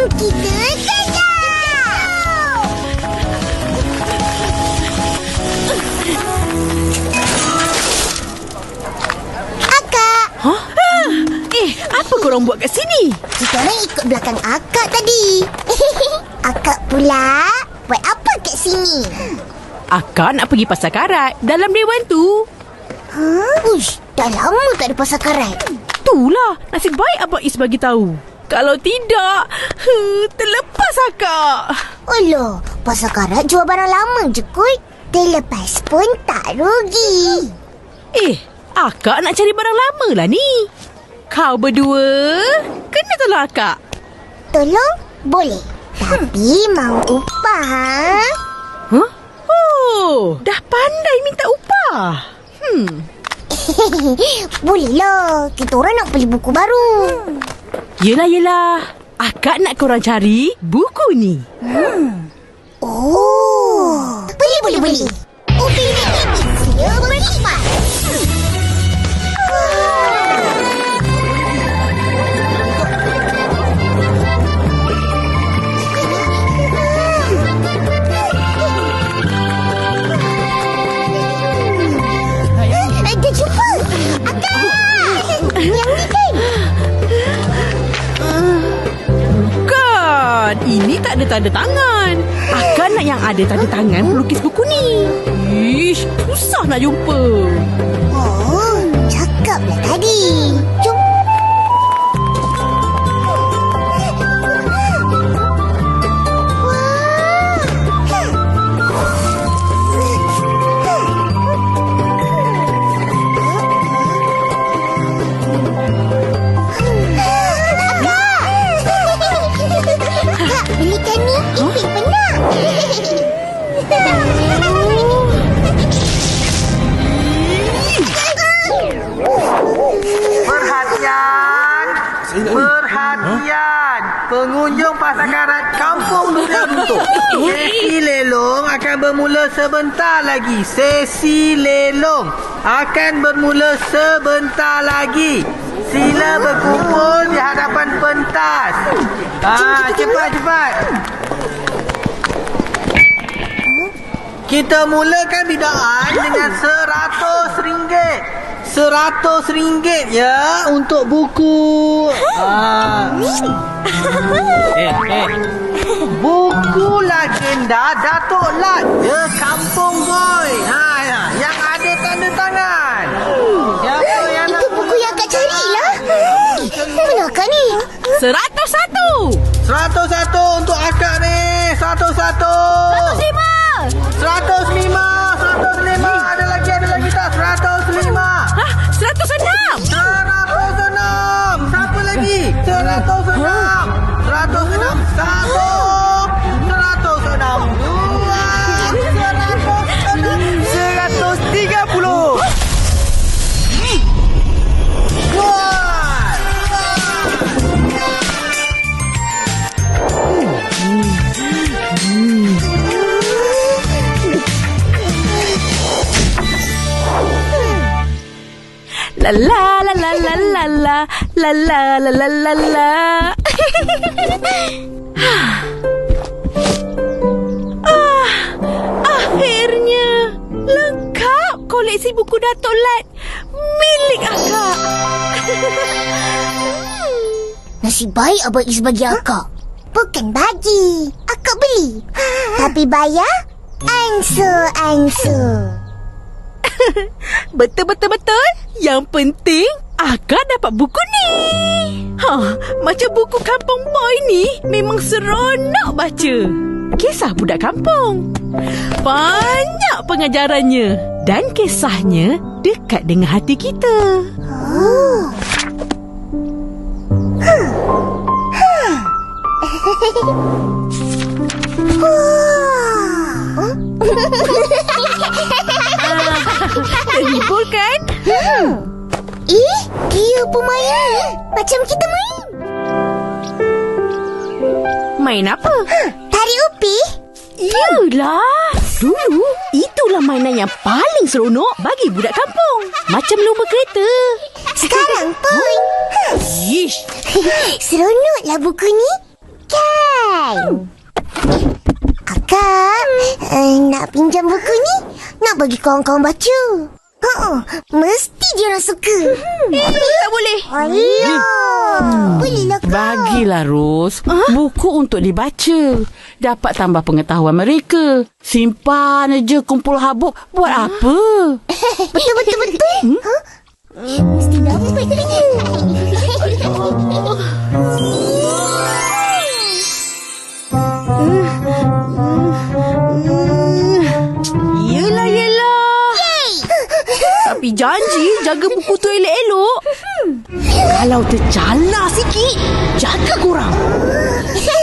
Jom kita Hah? Eh, apa korang buat kat sini? kita orang ikut belakang akak tadi. akak pula buat apa kat sini? Akak nak pergi pasar karat dalam dewan tu. Huh? Uish, dah lama tak ada pasar karat. Itulah, nasib baik Abang Is bagi tahu. Kalau tidak, huh, terlepas akak. Alah, pasar karat jual barang lama je kot. Terlepas pun tak rugi. Eh, akak nak cari barang lama lah ni. Kau berdua, kena tolong akak. Tolong? Boleh. Tapi mau upah, ha? Huh? Oh, dah pandai minta upah. Hmm, Boleh lah. Kita orang nak beli buku baru. Yelah yelah. Akak nak korang cari buku ni. Oh. Boleh, boleh, boleh. Tak ada tangan. Akak nak yang ada tanda tangan pelukis buku ni. Ish, susah nak jumpa. Oh, cakaplah tadi. Perhatian Pengunjung pasar karat Kampung Runtuh Sesi lelong akan bermula sebentar lagi. Sesi lelong akan bermula sebentar lagi. Sila berkumpul di hadapan pentas. Ah, cepat cepat. Kita mulakan bidaan dengan seratus ringgit. Seratus ringgit ya untuk buku. Ah. eh, eh. Buku legenda Datuk Lat The Kampung Boy. Ha ya, yang ada tanda tangan. Siapa yang Itu nak buku yang Kak cari lah. Mana ni? Seratus satu. Seratus satu untuk akak ni. Seratus satu. Lima. Seratus lima. Seratus enam. Seratus enam. Satu. Seratus enam. Dua. Seratus enam. Seratus tiga puluh. La la la la la la la la la la la. ah, ah akhirnya lengkap koleksi buku Datuk Lat milik akak. Hmm. Nasib baik Abang Is bagi huh? Bukan bagi. Akak beli. Tapi bayar angsa-angsa. Betul-betul-betul. Yang penting, akak dapat buku ni. Ha, macam buku Kampung Boy ni memang seronok baca. Kisah budak kampung. Banyak pengajarannya dan kisahnya dekat dengan hati kita. Oh. Huh. Terhibur kan? Eh, dia permainan. Macam kita main. Main apa? Tarik upi. Yelah. Dulu, itulah mainan yang paling seronok bagi budak kampung. Macam lomba kereta. Sekarang pun. Ish. Seronoklah buku ni. Kan? Akak, eh, nak pinjam buku ni? Nak bagi kawan-kawan baca? Ha, mesti dia orang suka. Tak boleh. Alah. Bolehlah kau. Bagilah Ros Buku untuk dibaca Dapat tambah pengetahuan mereka Simpan je kumpul habuk Buat apa? Betul, betul, betul. Ha? Mesti dapat ni. Yelah, Tapi janji jaga buku tu elok-elok. Kalau tercalar sikit, jaga korang.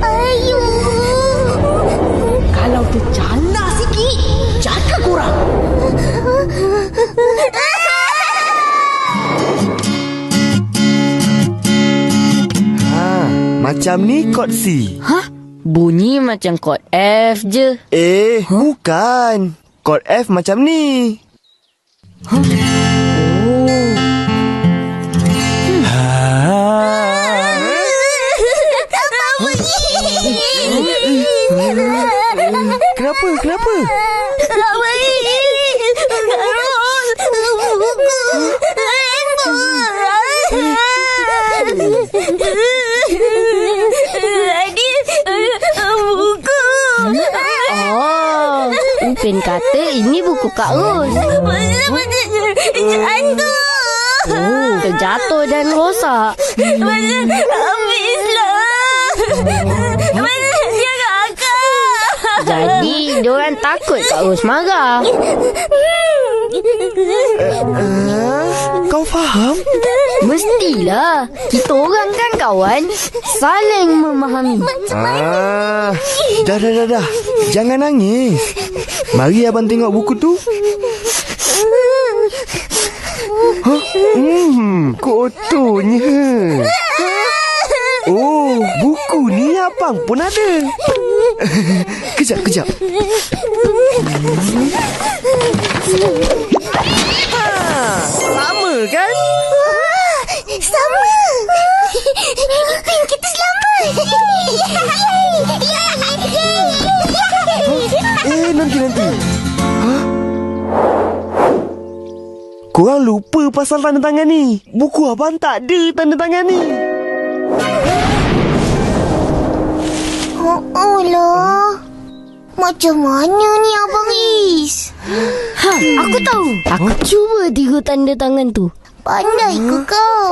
Ayuh. Kalau tercalar sikit, jaga korang. Ha, macam ni kod C. Hah? Bunyi macam kod F je. Eh, bukan. Kod F macam ni. Kenapa? Terjatuh dan rosak. Habislah. Jadi, diorang takut Kak Ros marah. Kau faham? Mestilah. Kita orang kan kawan. Saling memahami. Ah, dah, dah, dah, dah. Jangan nangis. Mari abang tengok buku tu. Hah? Hmm, kotornya. Oh, buku ni abang pun ada. kejap, kejap. Korang lupa pasal tanda tangan ni. Buku abang tak ada tanda tangan ni. Oh, oh lah. Macam mana ni Abang Is? Ha, aku tahu. Aku cuba tiga tanda tangan tu. Pandai ke kau?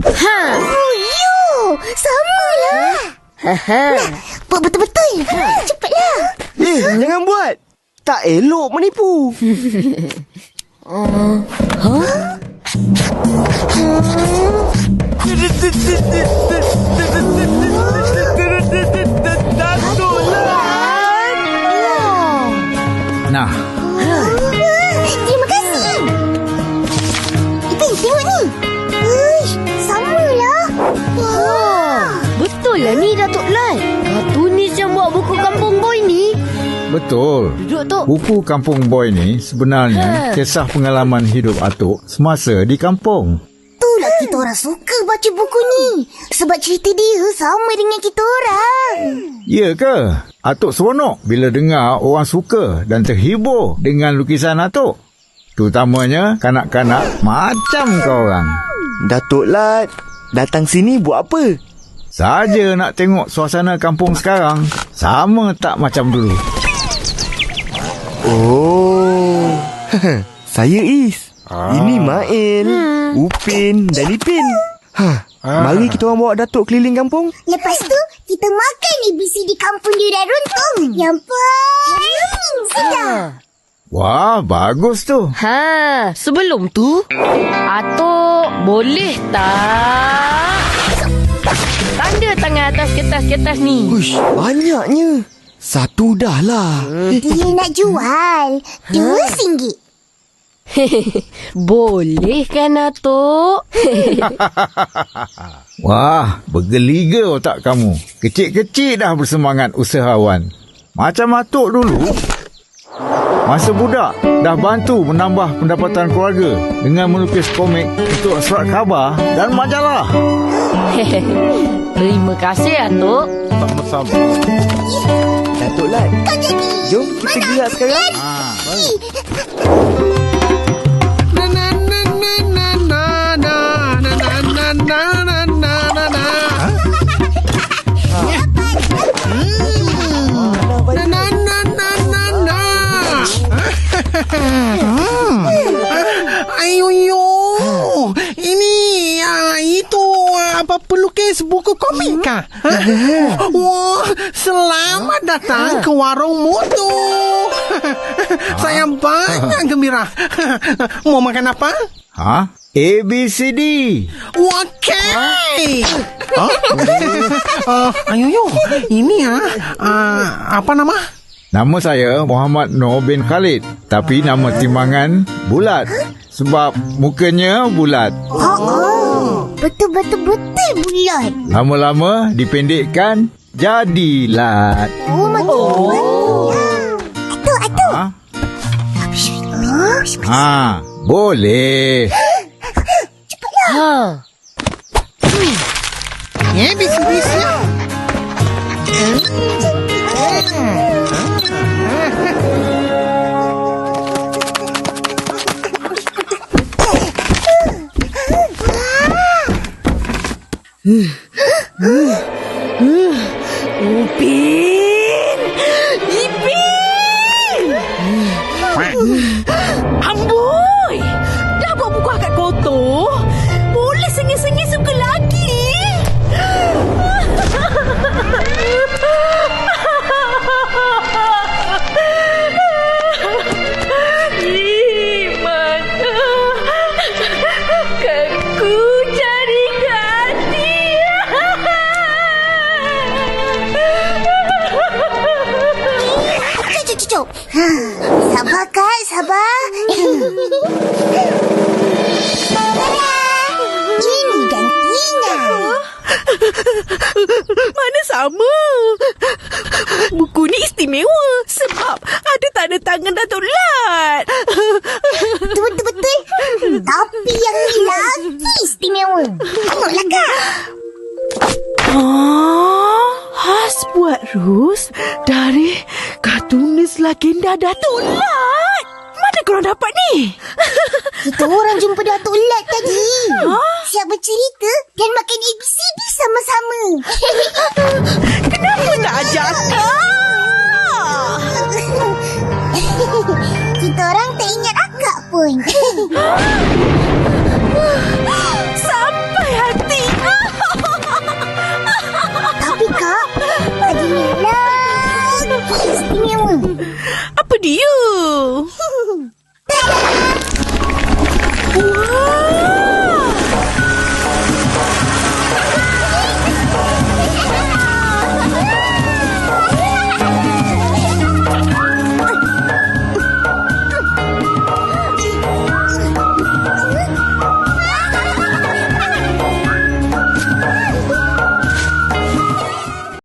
Ha. Oh, yo. Sama lah. Ha. Buat betul-betul. Cepatlah. Eh, jangan buat tak elok menipu. Nah. Terima kasih. Ipin tengok ni. Ish, sama lah. Ha. Betul lah ni Datuk Lan. Betul. Duduk tu. Buku Kampung Boy ni sebenarnya kisah pengalaman hidup Atuk semasa di kampung. Itulah kita orang suka baca buku ni. Sebab cerita dia sama dengan kita orang. Ya ke? Atuk seronok bila dengar orang suka dan terhibur dengan lukisan Atuk. Terutamanya kanak-kanak macam kau orang. Datuk Lat, datang sini buat apa? Saja nak tengok suasana kampung sekarang sama tak macam dulu. Oh. Saya Is. Ini Mail, Upin dan Ipin. Ha, mari kita orang bawa Datuk keliling kampung. Lepas tu, kita makan ABC di kampung durian runtung. Yang paling sedap. Wah, bagus tu. Ha, sebelum tu, Atuk boleh tak? Tanda tangan atas kertas-kertas ni. Uish, banyaknya. Satu dah lah. Dia nak jual. Dua singgit. boleh kan, Atuk? Wah, bergeliga otak kamu. Kecil-kecil dah bersemangat usahawan. Macam Atuk dulu. Masa budak, dah bantu menambah pendapatan keluarga dengan melukis komik untuk surat khabar dan majalah. Terima kasih, Atuk. Sama-sama. Datuk Lat. Jom kita gerak sekarang. Na pelukis buku komik kah? Ha? Wah, selamat datang ke warung mutu. Saya banyak gembira. Mau makan apa? Ha? ABCD. Okey. Hah? uh, Ayuyo, ini ha, uh, apa nama? Nama saya Muhammad Noor bin Khalid. Tapi nama timbangan bulat. Sebab mukanya bulat. Oh, betul-betul-betul bulat. Lama-lama dipendekkan jadilat. Oh, macam oh. Atuk, atuk. Ha? Ha, boleh. Ugh. Sabar, Kak. Sabar. Ini gantinya. Mana sama? Buku ni istimewa sebab ada tanda tangan Datuk Lat. Betul-betul. Tapi yang ni lagi istimewa. Tengoklah, Kak. Ah, khas buat Rus dari Tunis legenda Datuk Lat. Mana korang dapat ni? Kita orang jumpa Datuk Lat tadi. Ha? Siap bercerita dan makan ABCD sama-sama. Kenapa tak ajar Kita orang tak ingat akak pun.